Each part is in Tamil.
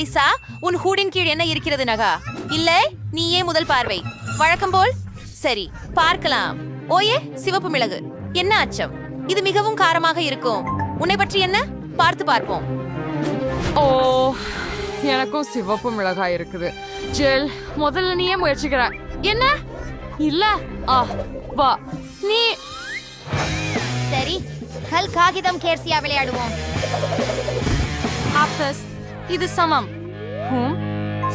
மெலிசா உன் ஹூடின் கீழ் என்ன இருக்கிறது நகா? இல்லை நீயே முதல் பார்வை. வழக்கம் போல் சரி பார்க்கலாம். ஓயே சிவப்பு மிளகு. என்ன அச்சம்? இது மிகவும் காரமாக இருக்கும். உன்னை பற்றி என்ன? பார்த்து பார்ப்போம். ஓ எனக்கும் சிவப்பு மிளகாய் இருக்குது. ஜெல் முதல்ல நீயே முயற்சிக்கிற. என்ன? இல்ல? ஆ வா. நீ? சரி கல் காகிதம் கேர்சியா விளையாடுவோம். ஆப்டஸ் இது சமம். ஹூம்.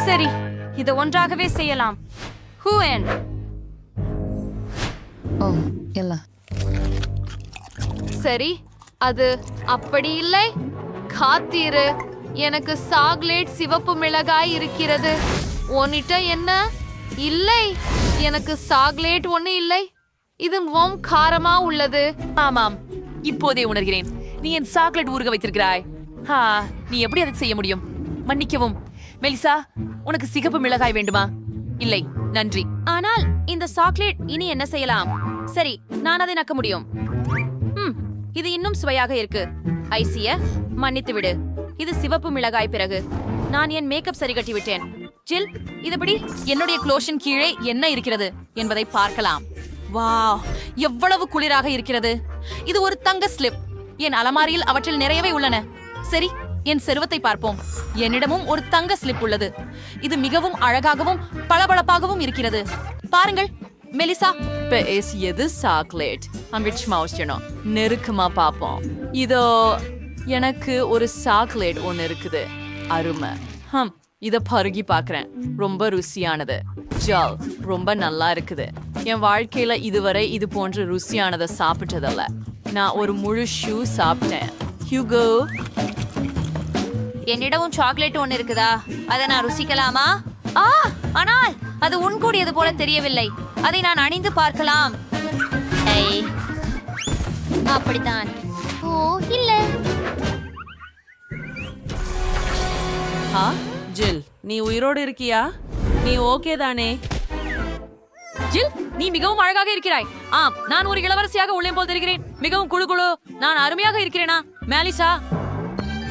சரி இதை ஒன்றாகவே செய்யலாம். ஹூ என் ஓ இல்ல சரி அது அப்படி இல்லை. காத்தீரு. எனக்கு சாக்லேட் சிவப்பு மிளகாய் இருக்கிறது. உன்னிட்ட என்ன? இல்லை. எனக்கு சாக்லேட் ஒண்ணு இல்லை. இது மிகவும் காரமா உள்ளது. ஆமாம். இப்போதே உணர்கிறேன். நீ என் சாக்லேட் ஊறுக வைத்திருக்கிறாய். ஹா நீ எப்படி அதை செய்ய முடியும்? மன்னிக்கவும். மெலிசா உனக்கு சிகப்பு மிளகாய் வேண்டுமா? இல்லை நன்றி. ஆனால் இந்த சாக்லேட் இனி என்ன செய்யலாம்? சரி நான் அதை நக்க முடியும். ம் இது இன்னும் சுவையாக இருக்கு. ஐசிய மன்னித்து விடு. இது சிவப்பு மிளகாய் பிறகு. நான் என் மேக்கப் சரி கட்டி விட்டேன். ஜில் இதுபடி என்னுடைய க்ளோஷன் கீழே என்ன இருக்கிறது என்பதை பார்க்கலாம். வா எவ்வளவு குளிராக இருக்கிறது. இது ஒரு தங்க ஸ்லிப் என் அலமாரியில் அவற்றில் நிறையவே உள்ளன. சரி என் செருவத்தை பார்ப்போம். என்னிடமும் ஒரு தங்க ஸ்லிப் உள்ளது. இது மிகவும் அழகாகவும் பளபளப்பாகவும் இருக்கிறது. பாருங்கள் மெலிசா. பேசியது சாக்லேட். அம்பிச் மவுஸ்டனோ நெருக்கமா பாப்போம் இதோ எனக்கு ஒரு சாக்லேட் ஒன்னு இருக்குது. அருமை. ஹம் இத பருகி பார்க்கறேன். ரொம்ப ருசியானது. ஜால் ரொம்ப நல்லா இருக்குது. என் வாழ்க்கையில இதுவரை இது போன்ற ருசியானதை சாப்பிட்டதில்ல. நான் ஒரு முழு ஷூ சாப்பிட்டேன். ஹியூகோ என்னிடமும் சாக்லேட் ஒன்று இருக்குதா? அதை நான் ருசிக்கலாமா? ஆ ஆனால் அது உன் கூடியது போல தெரியவில்லை. அதை நான் அணிந்து பார்க்கலாம். அப்படித்தான். ஓ இல்ல. ஆ? ஜில் நீ உயிரோடு இருக்கியா? நீ ஓகே தானே? ஜில் நீ மிகவும் அழகாக இருக்கிறாய். ஆம் நான் ஒரு இளவரசியாக உள்ளே போல் தெரிகிறேன். மிகவும் குழு குழு நான் அருமையாக இருக்கிறேனா? மேலிசா.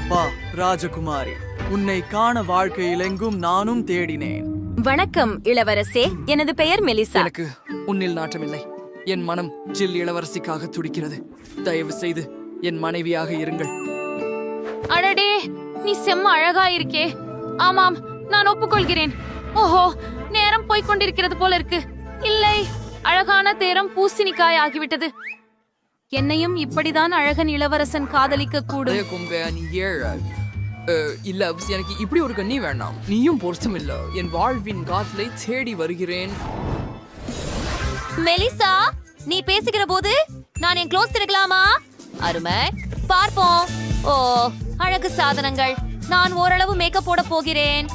வா ராஜகுமாரி உன்னை காண வாழ்க்கையில் எங்கும் நானும் தேடினேன். வணக்கம் இளவரசே. எனது பெயர் மெலிசா. எனக்கு உன்னில் நாட்டமில்லை. என் மனம் ஜில் இளவரசிக்காக துடிக்கிறது. தயவு செய்து என் மனைவியாக இருங்கள். அடடே நீ செம்ம அழகா இருக்கே. ஆமாம் நான் ஒப்புக்கொள்கிறேன். ஓஹோ நேரம் போய்க் கொண்டிருக்கிறது போல இருக்கு. இல்லை அழகான தேரம் பூசணிக்காய் ஆகிவிட்டது. என்னையும் இப்படிதான் அழகன் இளவரசன் காதலிக்க கூடும். கொம்பே நீ ஏழ. இல்ல எனக்கு இப்படி ஒரு கண்ணி வேண்டாம். நீயும் பொருத்தம் இல்ல. என் வாழ்வின் காதலை தேடி வருகிறேன். மெலிசா நீ பேசுகிற போது நான் என் க்ளோஸ் திறக்கலாமா? அருமை. பார்ப்போம். ஓ அழகு சாதனங்கள். நான் ஓரளவு மேக்கப் போட போகிறேன்.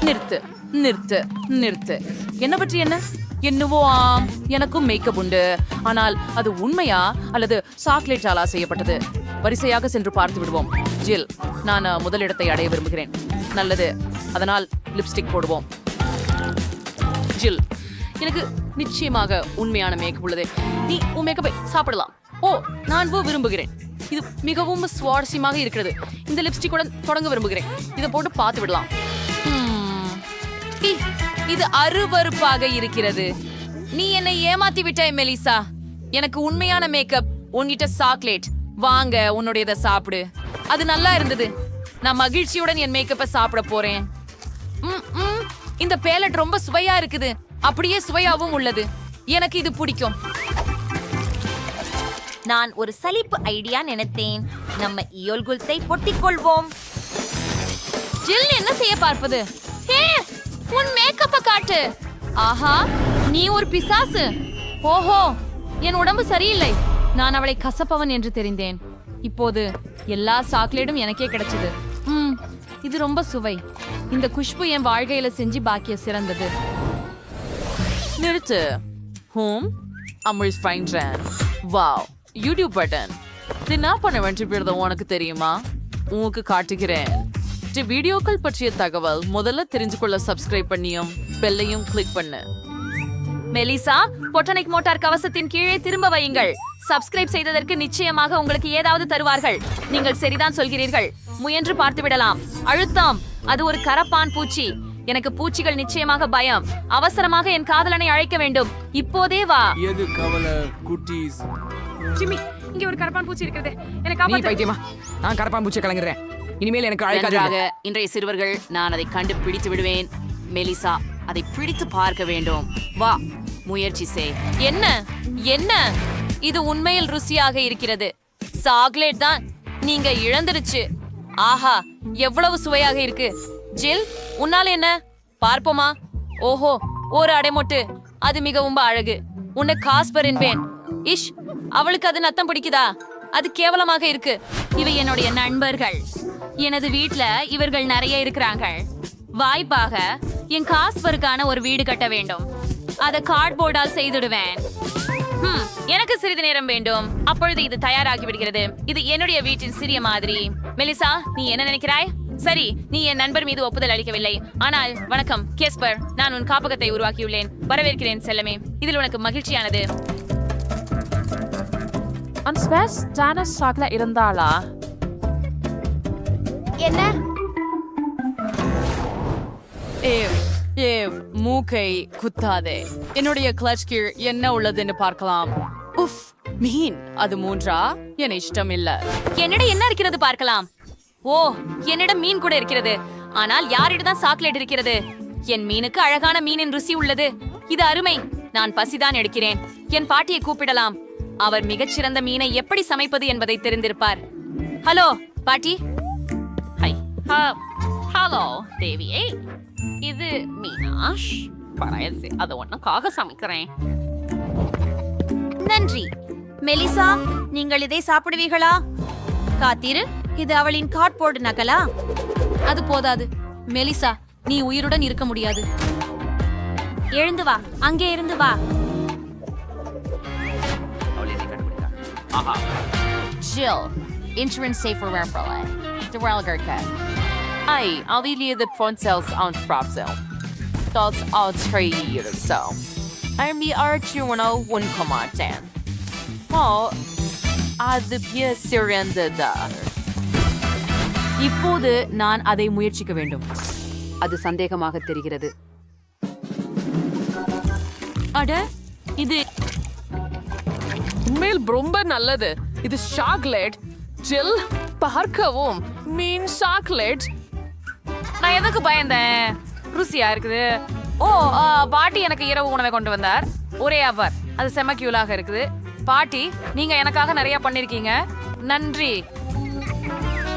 நிறுத்து நிறுத்து நிறுத்து. என்ன பற்றி என்ன? என்னவோ ஆம் எனக்கும் மேக்கப் உண்டு. ஆனால் அது உண்மையா அல்லது சாக்லேட்டாலா செய்யப்பட்டது? வரிசையாக சென்று பார்த்து விடுவோம். ஜில் நான் முதலிடத்தை அடைய விரும்புகிறேன். நல்லது. அதனால் லிப்ஸ்டிக் போடுவோம். ஜில் எனக்கு நிச்சயமாக உண்மையான மேக்கப் உள்ளது. நீ உன் மேக்கப்பை சாப்பிடலாம். ஓ நான் விரும்புகிறேன். இது மிகவும் சுவாரஸ்யமாக இருக்கிறது. இந்த லிப்ஸ்டிக்குடன் தொடங்க விரும்புகிறேன். இதை போட்டு பார்த்து விடலாம். ஹம். ஈ, இது அருவருப்பாக இருக்கிறது. நீ என்னை ஏமாத்தி விட்டாய் மெலிசா. எனக்கு உண்மையான மேக்கப் உன்கிட்ட சாக்லேட் வாங்க உன்னுடையதை சாப்பிடு. அது நல்லா இருந்தது. நான் மகிழ்ச்சியுடன் என் மேக்கப்பை சாப்பிட போறேன். இந்த பேலட் ரொம்ப சுவையா இருக்குது. அப்படியே சுவையாவும் உள்ளது. எனக்கு இது பிடிக்கும். நான் ஒரு சலிப்பு ஐடியா நினைத்தேன். நம்ம இயோல்குல்த்தை பொட்டிக் கொள்வோம் ஜில் என்ன செய்ய பார்ப்பது? ஹே! உன் மேக்கப்ப காட்டு. ஆஹா நீ ஒரு பிசாசு. ஓஹோ என் உடம்பு சரியில்லை. நான் அவளை கசப்பவன் என்று தெரிந்தேன். இப்போது எல்லா சாக்லேட்டும் எனக்கே கிடைச்சது. ம் இது ரொம்ப சுவை. இந்த குஷ்பு என் வாழ்க்கையில செஞ்சு பாக்கிய சிறந்தது. நிறுத்து. ஹோம் அமிழ் ஃபைன் வாவ் யூடியூப் பட்டன் இது என்ன பண்ண வேண்டிய உனக்கு தெரியுமா? உனக்கு காட்டுகிறேன். இந்த வீடியோக்கள் பற்றிய தகவல் முதல்ல தெரிஞ்சு கொள்ள சப்ஸ்கிரைப் பண்ணியும் பெல்லையும் கிளிக் பண்ணு. மெலிசா பொட்டனிக் மோட்டார் கவசத்தின் கீழே திரும்ப வையுங்கள். சப்ஸ்கிரைப் செய்ததற்கு நிச்சயமாக உங்களுக்கு ஏதாவது தருவார்கள். நீங்கள் சரிதான் சொல்கிறீர்கள். முயன்று பார்த்து விடலாம் அழுத்தம். அது ஒரு கரப்பான் பூச்சி. எனக்கு பூச்சிகள் நிச்சயமாக பயம். அவசரமாக என் காதலனை அழைக்க வேண்டும். இப்போதே வா. எது கவலை? குட்டீஸ். ஜிம்மி இங்க ஒரு கரப்பான் பூச்சி இருக்கிறது. எனக்கு நீ. பைத்தியமா? நான் கரப்பான் பூச்சியை கலங்குறேன். இனிமேல் எனக்கு அழைக்காதீங்க. இன்றைய சிறுவர்கள் நான் அதை கண்டுபிடித்து விடுவேன். மெலிசா அதை பிடித்து பார்க்க வேண்டும். வா முயற்சி செய். என்ன? என்ன? இது உண்மையில் ருசியாக இருக்கிறது. சாக்லேட் தான் நீங்க இழந்துருச்சு. ஆஹா எவ்வளவு சுவையாக இருக்கு. ஜில் உன்னால என்ன? பார்ப்போமா? ஓஹோ ஒரு அடைமொட்டு. அது மிகவும் அழகு. உன்னை காஸ்பர் என்பேன். இஷ் அவளுக்கு அது நத்தம் பிடிக்குதா? அது கேவலமாக இருக்கு. இவை என்னுடைய நண்பர்கள். எனது வீட்ல இவர்கள் நிறைய இருக்கிறாங்க வாய்ப்பாக என் காஸ்பருக்கான ஒரு வீடு கட்ட வேண்டும். அதை கார்ட்போர்டால் செய்துடுவேன். எனக்கு சிறிது நேரம் வேண்டும். அப்பொழுது இது தயாராகி விடுகிறது இது என்னுடைய வீட்டின் சிறிய மாதிரி. மெலிசா நீ என்ன நினைக்கிறாய்? சரி நீ என் நண்பர் மீது ஒப்புதல் அளிக்கவில்லை. ஆனால் வணக்கம் கேஸ்பர். நான் உன் காப்பகத்தை உருவாக்கியுள்ளேன். வரவேற்கிறேன் செல்லமே. இதில் உனக்கு மகிழ்ச்சியானது. அன்ஸ்பேஸ் ஜானஸ் ஷாக்ல இருந்தாளா? என்ன? ஏவ் ஏவ் மூக்கை குத்தாதே. என்னுடைய கிளச் கீழ் என்ன உள்ளதுன்னு பார்க்கலாம். உஃப் மீன். அது மூன்றா? என் இஷ்டம் இல்ல. என்னிடம் என்ன இருக்கிறது பார்க்கலாம். ஓ என்னிடம் மீன் கூட இருக்கிறது. ஆனால் யாரிடம் சாக்லேட் இருக்கிறது? என் மீனுக்கு அழகான மீனின் ருசி உள்ளது. இது அருமை. நான் பசிதான் எடுக்கிறேன். என் பாட்டியை கூப்பிடலாம். அவர் மிகச்சிறந்த மீனை எப்படி சமைப்பது என்பதை தெரிந்திருப்பார். ஹலோ பாட்டி. ஹலோ தேவியே இது மீனாஷ். பரவாயில்லை அது ஒன்றுக்காக சமைக்கிறேன். நன்றி. மெலிசா நீங்கள் இதை சாப்பிடுவீர்களா? காத்திரு இது அவளின் கார்ட்போர்டு நகலா? அது போதாது. மெலிசா நீ உயிருடன் இருக்க முடியாது. எழுந்து வா அங்கே இருந்து வா. Jill, insurance safer referral. De Welgerke. Ai, aviliede Fonsels aan Frapsel. Dat al tre year so. I'm the Archuano one command. Oh, அது பிய சிறந்ததா இப்போது நான் அதை முயற்சிக்க வேண்டும் அது சந்தேகமாக தெரிகிறது அட இது உண்மையில் ரொம்ப நல்லது இது சாக்லேட் ஜில் பார்க்கவும். மீன் சாக்லேட் நான் எதுக்கு பயந்தேன்? ருசியா இருக்குது. ஓ ஆ, பாட்டி எனக்கு இரவு உணவை கொண்டு வந்தார். ஒரே அவர் அது செம கியூலாக இருக்குது. பாட்டி நீங்க எனக்காக நிறைய பண்ணிருக்கீங்க. நன்றி.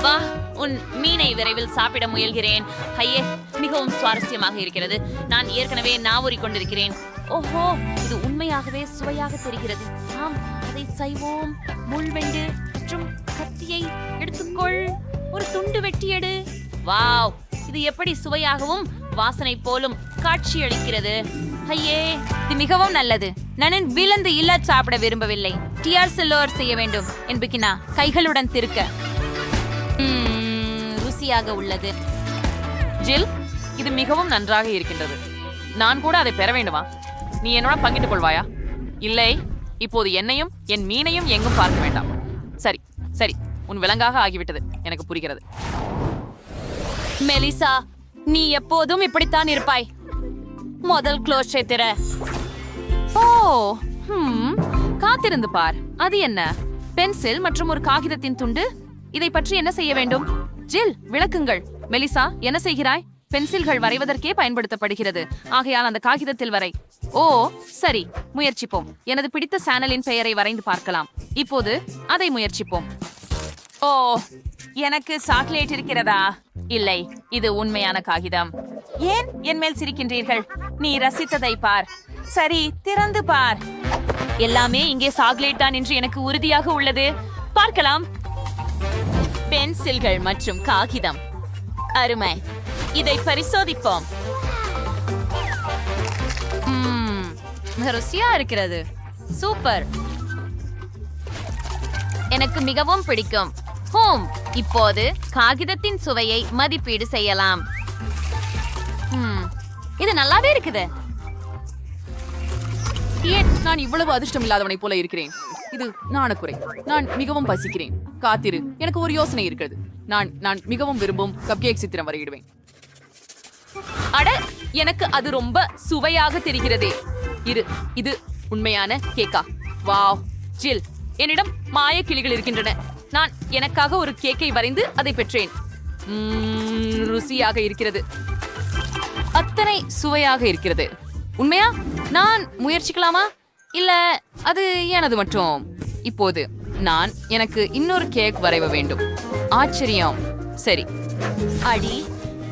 வா உன் மீனை விரைவில் சாப்பிட முயல்கிறேன். ஐயே மிகவும் சுவாரஸ்யமாக இருக்கிறது. நான் ஏற்கனவே நாவூரி கொண்டிருக்கிறேன். ஓஹோ இது உண்மையாகவே சுவையாக தெரிகிறது. ஆம் அதை செய்வோம். முள்வெண்டு மற்றும் கத்தியை எடுத்துக்கொள். ஒரு துண்டு வெட்டியெடு. வாவ் இது எப்படி சுவையாகவும் வாசனை போலும் காட்சியளிக்கிறது. ஐயே இது மிகவும் நல்லது. நான் விலந்து இல்ல சாப்பிட விரும்பவில்லை. டிஆர் செல்லோர் செய்ய வேண்டும். என்பிக்கினா கைகளுடன் திருக்க. ருசியாக உள்ளது. ஜில் இது மிகவும் நன்றாக இருக்கின்றது. நான் கூட அதை பெற வேண்டுமா? நீ என்னோட பங்கிட்டுக் கொள்வாயா? இல்லை இப்போது என்னையும் என் மீனையும் எங்கும் பார்க்க வேண்டாம். சரி உன் விலங்காக ஆகிவிட்டது எனக்கு புரிகிறது. மெலிசா நீ எப்போதும் இப்படித்தான் இருப்பாய். முதல் க்ளோஸை திற. ஓ காத்திருந்து பார். அது என்ன? பென்சில் மற்றும் ஒரு காகிதத்தின் துண்டு? இதை பற்றி என்ன செய்ய வேண்டும்? ஜில் விளக்குங்கள். மெலிசா என்ன செய்கிறாய்? பென்சில்கள் வரைவதற்கே பயன்படுத்தப்படுகிறது. ஆகையால் அந்த காகிதத்தில் வரை. ஓ சரி முயற்சிப்போம். எனது பிடித்த சேனலின் பெயரை வரைந்து பார்க்கலாம். இப்போது அதை முயற்சிப்போம். ஓ எனக்கு சாக்லேட் இருக்கிறதா? இல்லை இது உண்மையான காகிதம். ஏன் என் மேல் சிரிக்கின்றீர்கள்? நீ ரசித்ததை பார். சரி திறந்து பார். எல்லாமே இங்கே சாக்லேட் தான் என்று எனக்கு உறுதியாக உள்ளது. பார்க்கலாம். பென்சில்கள் மற்றும் காகிதம். அருமை. இதை பரிசோதிப்போம். ருசியா இருக்கிறது. சூப்பர். எனக்கு மிகவும் பிடிக்கும். ஹோம் இப்போது காகிதத்தின் சுவையை மதிப்பீடு செய்யலாம். இது நல்லாவே இருக்குது. ஏன் நான் இவ்வளவு அதிர்ஷ்டம் இல்லாதவனை போல இருக்கிறேன். இது நாணக்குறை நான் மிகவும் பசிக்கிறேன். காத்திரு எனக்கு ஒரு யோசனை இருக்கிறது. நான் நான் மிகவும் விரும்பும் கப்கேக் சித்திரம் வரையிடுவேன். அட எனக்கு அது ரொம்ப சுவையாக தெரிகிறதே. இரு இது உண்மையான கேக்கா. வாவ் ஜில். என்னிடம் மாய கிளிகள் இருக்கின்றன. நான் எனக்காக ஒரு கேக்கை வரைந்து அதை பெற்றேன். ருசியாக இருக்கிறது. அத்தனை சுவையாக இருக்கிறது. உண்மையா? நான் முயற்சிக்கலாமா? இல்ல அது எனது மட்டும் இப்போது நான் எனக்கு இன்னொரு கேக் வரைவ வேண்டும். ஆச்சரியம். சரி. அடி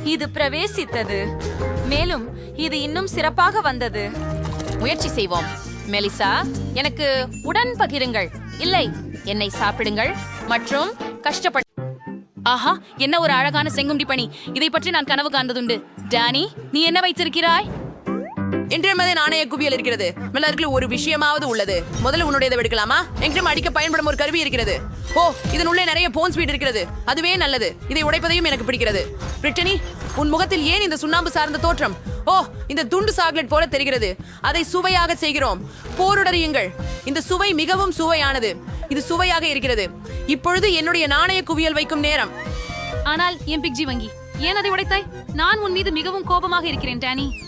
இது பிரவேசித்தது. மேலும் இது இன்னும் சிறப்பாக வந்தது. முயற்சி செய்வோம். மெலிசா எனக்கு உடன் பகிருங்கள். இல்லை என்னை சாப்பிடுங்கள். மற்றும் கஷ்டப்பட ஆஹா என்ன ஒரு அழகான செங்குண்டி பணி. இதை பற்றி நான் கனவு காண்பதுண்டு. டானி நீ என்ன வைத்திருக்கிறாய்? இன்றைய நாணய குவியல் இருக்கிறது. மில்லருக்கு ஒரு விஷயமாவது உள்ளது. முதல்ல உன்னுடையதை எடுக்கலாமா? எங்கிடம் அடிக்க பயன்படும் ஒரு கருவி இருக்கிறது. ஓ இதன் உள்ளே நிறைய போன் ஸ்பீட் இருக்கிறது. அதுவே நல்லது. இதை உடைப்பதையும் எனக்கு பிடிக்கிறது. பிரிட்டனி உன் முகத்தில் ஏன் இந்த சுண்ணாம்பு சார்ந்த தோற்றம்? ஓ இந்த துண்டு சாக்லேட் போல தெரிகிறது. அதை சுவையாக செய்கிறோம். போருடறியுங்கள். இந்த சுவை மிகவும் சுவையானது. இது சுவையாக இருக்கிறது. இப்பொழுது என்னுடைய நாணய குவியல் வைக்கும் நேரம். ஆனால் என் பிக்ஜி வங்கி ஏன் அதை உடைத்தாய்? நான் உன் மீது மிகவும் கோபமாக இருக்கிறேன் டானி.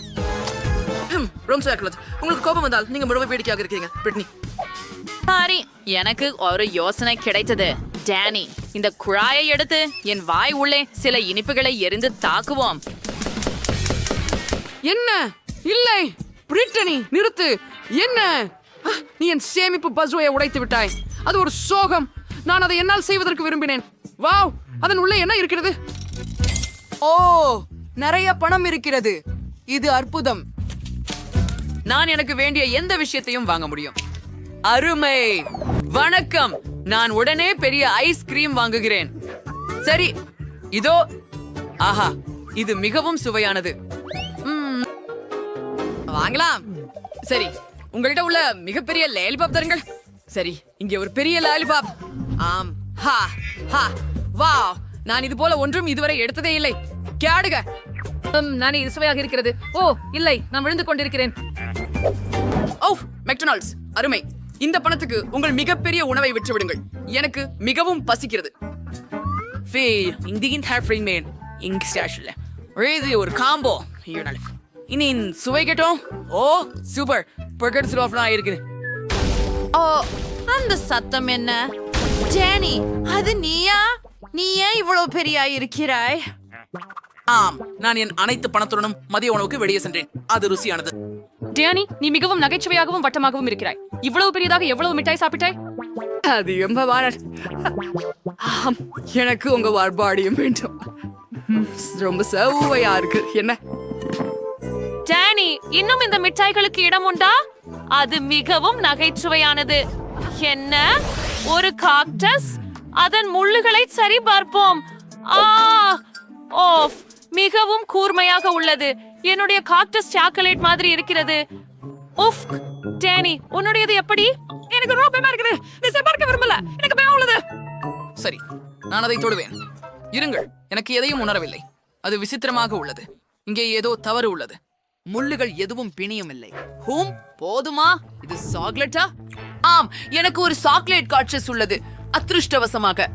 ரோம் சாக்லேட் உங்களுக்கு கோபம் வந்தால் நீங்க முழுமை வேடிக்கையாக இருக்கீங்க. பிரிட்னி. சாரி எனக்கு ஒரு யோசனை கிடைத்தது. டேனி இந்த குழாயை எடுத்து என் வாய் உள்ளே சில இனிப்புகளை எரிந்து தாக்குவோம். என்ன? இல்லை. பிரிட்டனி நிறுத்து. என்ன? நீ என் சேமிப்பு பசுவையை உடைத்து விட்டாய். அது ஒரு சோகம். நான் அதை என்னால் செய்வதற்கு விரும்பினேன். வாவ் அதன் உள்ளே என்ன இருக்கிறது? ஓ நிறைய பணம் இருக்கிறது. இது அற்புதம். நான் எனக்கு வேண்டிய எந்த விஷயத்தையும் வாங்க முடியும். அருமை. வணக்கம். நான் உடனே பெரிய ஐஸ்கிரீம் வாங்குகிறேன். சரி இதோ. ஆஹா இது மிகவும் சுவையானது. வாங்கலாம். சரி உங்கள்கிட்ட உள்ள மிகப்பெரிய லாலிபாப் தருங்கள். சரி இங்கே ஒரு பெரிய லாலிபாப். ஆம் ஹா ஹா வா நான் இது போல ஒன்றும் இதுவரை எடுத்ததே இல்லை. கேடுக. நான் இது சுவையாக இருக்கிறது. ஓ இல்லை நான் விழுந்து கொண்டிருக்கிறேன். ஓ மெக்டொனால்ட்ஸ் அருமை. இந்த பணத்துக்கு உங்கள் மிகப்பெரிய உணவை விற்றுவிடுங்கள். எனக்கு மிகவும் பசிக்கிறது. ஃபே இந்தியின் ஹேஃப்ரிங் மேன் இங்க் ஸ்டாஷில் இது ஒரு காம்போ இவனால இனி சுவை கேட்டோம். ஓ சூப்பர் பர்கர் சிரோஃப்னா இருக்குது. ஓ அந்த சத்தம் என்ன? ஜேனி அது நீயா? நீ ஏன் இவ்வளவு பெரிய இருக்கிறாய்? ஆம் நான் என் அனைத்து பணத்துடனும் மதிய உணவுக்கு வெளியே சென்றேன். அது ருசியானது. டேனி நீ மிகவும் நகைச்சுவையாகவும் வட்டமாகவும் இருக்கிறாய். இவ்வளவு பெரியதாக எவ்வளவு மிட்டாய் சாப்பிட்டாய்? அது எம்பவாரர் ஆம், எனக்கு உங்க வார்பாடியும் வேண்டும். ரொம்ப சௌவையா இருக்கு. என்ன? டேனி இன்னும் இந்த மிட்டாய்களுக்கு இடம் உண்டா? அது மிகவும் நகைச்சுவையானது. என்ன? ஒரு காக்டஸ் அதன் முள்ளுகளை சரி பார்ப்போம். ஆ ஓஃப் மிகவும் கூர்மையாக உள்ளது. என்னுடைய காக்டஸ் சாக்லேட் மாதிரி இருக்கிறது. உஃப் டேனி உன்னுடையது எப்படி? எனக்கு ரொம்ப பயமா இருக்குது. நீ பார்க்க விரும்பல. எனக்கு பயம் உள்ளது. சரி நான் அதை தொடுவேன். இருங்கள் எனக்கு எதையும் உணரவில்லை. அது விசித்திரமாக உள்ளது. இங்கே ஏதோ தவறு உள்ளது. முள்ளுகள் எதுவும் பிணியும் இல்லை ஹூம் போதுமா? இது சாக்லேட்டா? ஆம் எனக்கு ஒரு சாக்லேட் காட்சஸ் உள்ளது. அதிருஷ்டவசமாக.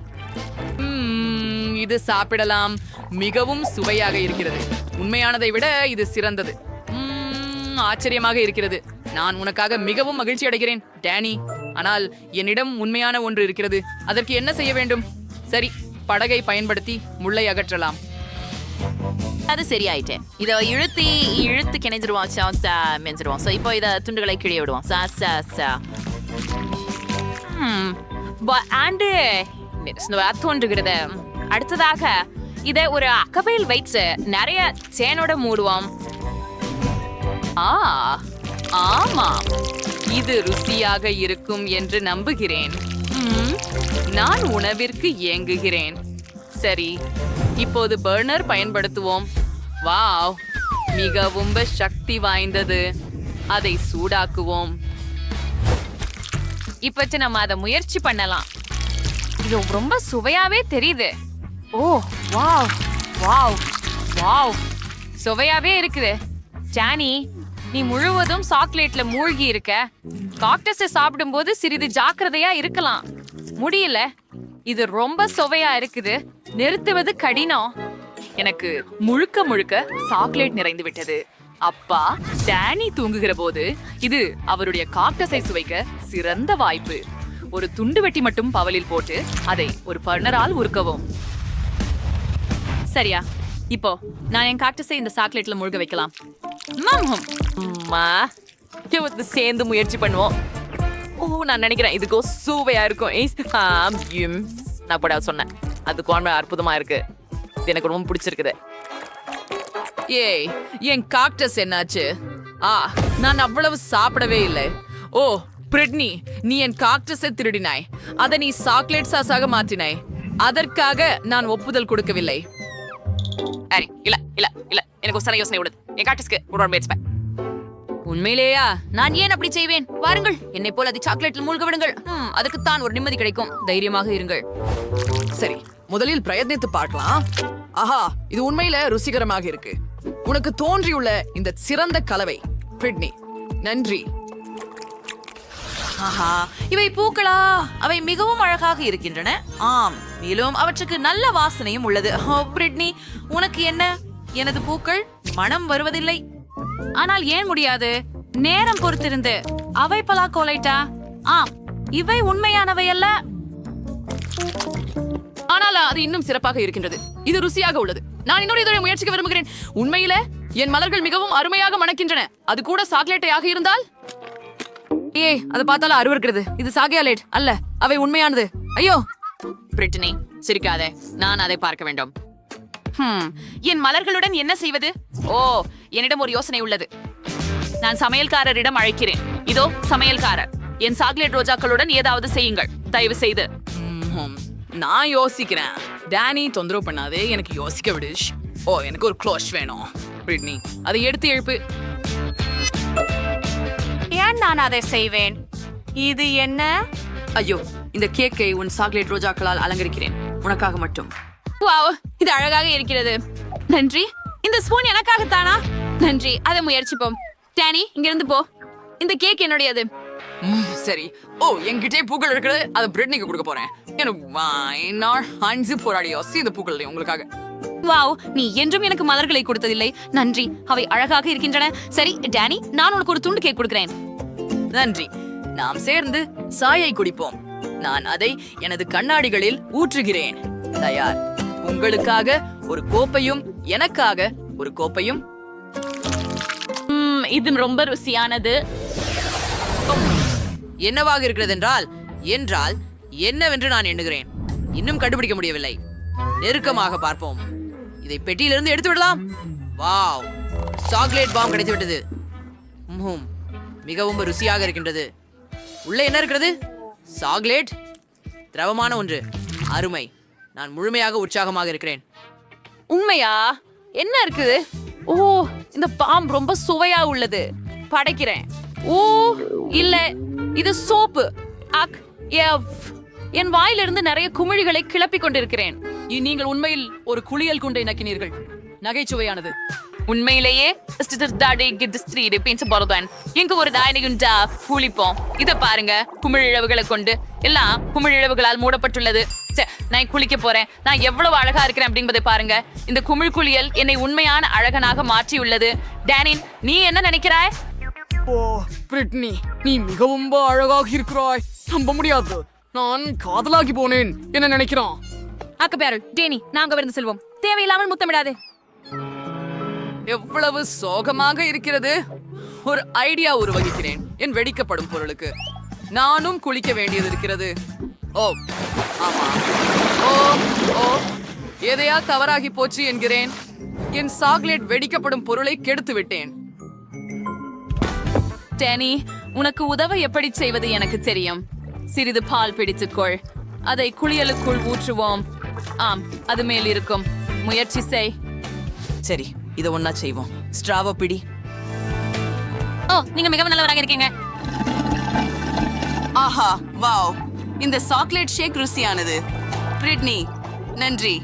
இது சாப்பிடலாம். மிகவும் சுவையாக இருக்கிறது. உண்மையானதை விட இது சிறந்தது. ஆச்சரியமாக இருக்கிறது. நான் உனக்காக மிகவும் மகிழ்ச்சி அடைகிறேன் டேனி. ஆனால் என்னிடம் உண்மையான ஒன்று இருக்கிறது. அதற்கு என்ன செய்ய வேண்டும்? சரி படகை பயன்படுத்தி முள்ளை அகற்றலாம். அது சரியாயிட்டேன். இதை இழுத்தி இழுத்து கிணைஞ்சிருவோம் சா மெஞ்சிருவோம் ஸோ இப்போ இதை துண்டுகளை கிழிய விடுவோம். சா சா சா. ஆண்டு. தோன்றுகிறது. அடுத்ததாக இதை ஒரு அக்கவையில் வைத்து நிறைய சேனோட மூடுவோம். ஆ ஆமா இது ருசியாக இருக்கும் என்று நம்புகிறேன். நான் உணவிற்கு ஏங்குகிறேன். சரி இப்போது பர்னர் பயன்படுத்துவோம். வாவ் மிகவும் சக்தி வாய்ந்தது. அதை சூடாக்குவோம். இப்ப நம்ம அதை முயற்சி பண்ணலாம். இது ரொம்ப சுவையாவே தெரியுது. ஓ வாவ் வாவ் வாவ் சுவையாவே இருக்குது. ஜானி நீ முழுவதும் சாக்லேட்ல மூழ்கி இருக்க. காக்டஸை சாப்பிடும்போது சிறிது ஜாக்கிரதையா இருக்கலாம். முடியல. இது ரொம்ப சுவையா இருக்குது. நிறுத்துவது கடினம். எனக்கு முழுக்க முழுக்க சாக்லேட் நிறைந்து விட்டது. அப்பா டேனி தூங்குகிற போது இது அவருடைய காக்டஸை சுவைக்க சிறந்த வாய்ப்பு. ஒரு துண்டு வெட்டி மட்டும் பவலில் போட்டு அதை ஒரு பர்னரால் உருக்கவும். சரியா. இப்போ நான் என் காக்டஸை இந்த சாக்லேட்ல முழுக வைக்கலாம். சேர்ந்து முயற்சி பண்ணுவோம். ஓ நான் நினைக்கிறேன் இதுக்கோ சூவையா இருக்கும். நான் கூட சொன்னேன். அது குழம்பு அற்புதமா இருக்கு. இது எனக்கு ரொம்ப பிடிச்சிருக்குது. ஏய் என் காக்டஸ் என்னாச்சு? ஆ நான் அவ்வளவு சாப்பிடவே இல்லை. ஓ பிரிட்னி நீ என் காக்டஸை திருடினாய். அதை நீ சாக்லேட் சாஸாக மாற்றினாய். அதற்காக நான் ஒப்புதல் கொடுக்கவில்லை. சரி இல்ல இல்ல இல்ல. எனக்கு ஒரு யோசனை விடுது. என் காக்டஸ்க்கு ஒரு முயற்சிப்பேன் உண்மையிலேயா? நான் ஏன் அப்படி செய்வேன்? வாருங்கள். என்னை போல அதை சாக்லேட்டில் மூழ்க விடுங்கள். ம், அதுக்குத்தான் ஒரு நிம்மதி கிடைக்கும். தைரியமாக இருங்கள். சரி முதலில் பிரயத்னித்து பார்க்கலாம். ஆஹா இது உண்மையில ருசிகரமாக இருக்கு. உனக்கு தோன்றியுள்ள இந்த சிறந்த கலவை பிரிட்னி நன்றி. ஆஹா இவை பூக்களா? அவை மிகவும் அழகாக இருக்கின்றன. ஆம் மேலும் அவற்றுக்கு நல்ல வாசனையும் உள்ளது. ஓ பிரிட்னி உனக்கு என்ன? எனது பூக்கள் மனம் வருவதில்லை. ஆனால் ஏன் முடியாது? நேரம் பொறுத்திருந்து. அவை பலா கோலைட்டா ஆம் இவை உண்மையானவை அல்ல. ஆனால் அது இன்னும் சிறப்பாக இருக்கின்றது. இது ருசியாக உள்ளது. நான் இன்னொரு இதழை முயற்சிக்க விரும்புகிறேன். உண்மையில என் மலர்கள் மிகவும் அருமையாக மணக்கின்றன. அது கூட சாக்லேட்டையாக இருந்தால் ஏய் அதை பார்த்தாலும் அருவருக்கிறது. இது சாகியாலேட் அல்ல அவை உண்மையானது. ஐயோ. பிரிட்டனி சிரிக்காதே. நான் அதை பார்க்க வேண்டும். ஹம், என் மலர்களுடன் என்ன செய்வது? ஓ என்னிடம் ஒரு யோசனை உள்ளது. நான் சமையல்காரரிடம் அழைக்கிறேன். இதோ சமையல்காரர். என் சாக்லேட் ரோஜாக்களுடன் ஏதாவது செய்யுங்கள். தயவு செய்து. நான் யோசிக்கிறேன். டேனி தொந்தரவு பண்ணாதே. எனக்கு யோசிக்க விடு. ஷ். ஓ எனக்கு ஒரு க்ளோஷ் வேணும். பிரிட்னி அதை எடுத்து எழுப்பு. நான் அதை செய்வேன். இது என்ன? ஐயோ இந்த கேக்கை உன் சாக்லேட் ரோஜாக்களால் அலங்கரிக்கிறேன். உனக்காக மட்டும். வாவ் இது அழகாக இருக்கிறது. நன்றி. இந்த ஸ்பூன் எனக்காகத்தானா? நன்றி அதை முயற்சிப்போம். டேனி இங்கிருந்து போ. இந்த கேக் என்னுடையது. சரி. ஓ என்கிட்டே பூக்கள் இருக்கிறது அதை பிரிட்னிக்கு கொடுக்க போறேன். எனக்கு அஞ்சு போராடி யோசி இந்த பூக்கள் உங்களுக்காக. வாவ் நீ என்றும் எனக்கு மலர்களை கொடுத்ததில்லை. நன்றி அவை அழகாக இருக்கின்றன. சரி டேனி நான் உனக்கு ஒரு துண்டு கேக் கொடுக்கிறேன். நன்றி. நாம் சேர்ந்து சாயை குடிப்போம். நான் அதை எனது கண்ணாடிகளில் ஊற்றுகிறேன். தயார். உங்களுக்காக ஒரு கோப்பையும் எனக்காக ஒரு கோப்பையும். இது ரொம்ப ருசியானது. என்னவாக இருக்கிறது என்றால் என்றால் என்னவென்று நான் எண்ணுகிறேன். இன்னும் கண்டுபிடிக்க முடியவில்லை. நெருக்கமாக பார்ப்போம். இதை பெட்டியிலிருந்து எடுத்து விடலாம். வாவ். சாக்லேட் பாம் கிடைத்து விட்டது. மிகவும் ருசியாக இருக்கின்றது. உள்ளே என்ன இருக்கிறது? சாக்லேட். திரவமான ஒன்று. அருமை. நான் முழுமையாக உற்சாகமாக இருக்கிறேன். உண்மையா? என்ன இருக்குது? ஓ இந்த பாம் ரொம்ப சுவையா உள்ளது. படைக்கிறேன். ஓ இல்ல. இது சோப்பு. அக் எவ். என் வாயிலிருந்து நிறைய குமிழிகளை கிளப்பிக் கொண்டிருக்கிறேன். நீங்கள் உண்மையில் ஒரு குளியல் குண்டை நக்கினீர்கள். நகைச்சுவையானது. உண்மையிலேயே போறதான் எங்க ஒரு தாயனையுண்டா குளிப்போம். இத பாருங்க குமிழிழவுகளை கொண்டு எல்லாம் குமிழிழவுகளால் மூடப்பட்டுள்ளது. நான் குளிக்க போறேன். நான் எவ்வளவு அழகா இருக்கிறேன் அப்படிங்கறதை பாருங்க. இந்த குமிழ் குளியல் என்னை உண்மையான அழகனாக மாற்றியுள்ளது. டேனின் நீ என்ன நினைக்கிறாய்? ஓ பிரிட்னி நீ மிகவும் அழகாக இருக்கிறாய். நம்ப முடியாது. நான் காதலாகி போனேன். என்ன நினைக்கிறான்? அக்க டேனி நாங்க விருந்து செல்வோம். தேவையில்லாமல் முத்தமிடாதே. எவ்வளவு சோகமாக இருக்கிறது? ஒரு ஐடியா உருவகிக்கிறேன். என் வெடிக்கப்படும் பொருளுக்கு. நானும் குளிக்க வேண்டியது இருக்கிறது. ஓ ஆமா. ஓ ஓ. எதையா தவறாகி போச்சு என்கிறேன். என் சாக்லேட் வெடிக்கப்படும் பொருளை கெடுத்து விட்டேன். டேனி உனக்கு உதவ எப்படி செய்வது எனக்கு தெரியும். சிறிது பால் பிடித்துக்கொள். அதை குளியலுக்குள் ஊற்றுவோம். ஆம் அது மேல் இருக்கும். முயற்சி செய். சரி. இதை ஒன்னா செய்வோம். ஸ்ட்ராவ பிடி. ஓ நீங்க மிகவும் நல்லவராக இருக்கீங்க. ஆஹா வாவ். இந்த சாக்லேட் ஷேக் ருசியானது. பிரிட்னி நன்றி.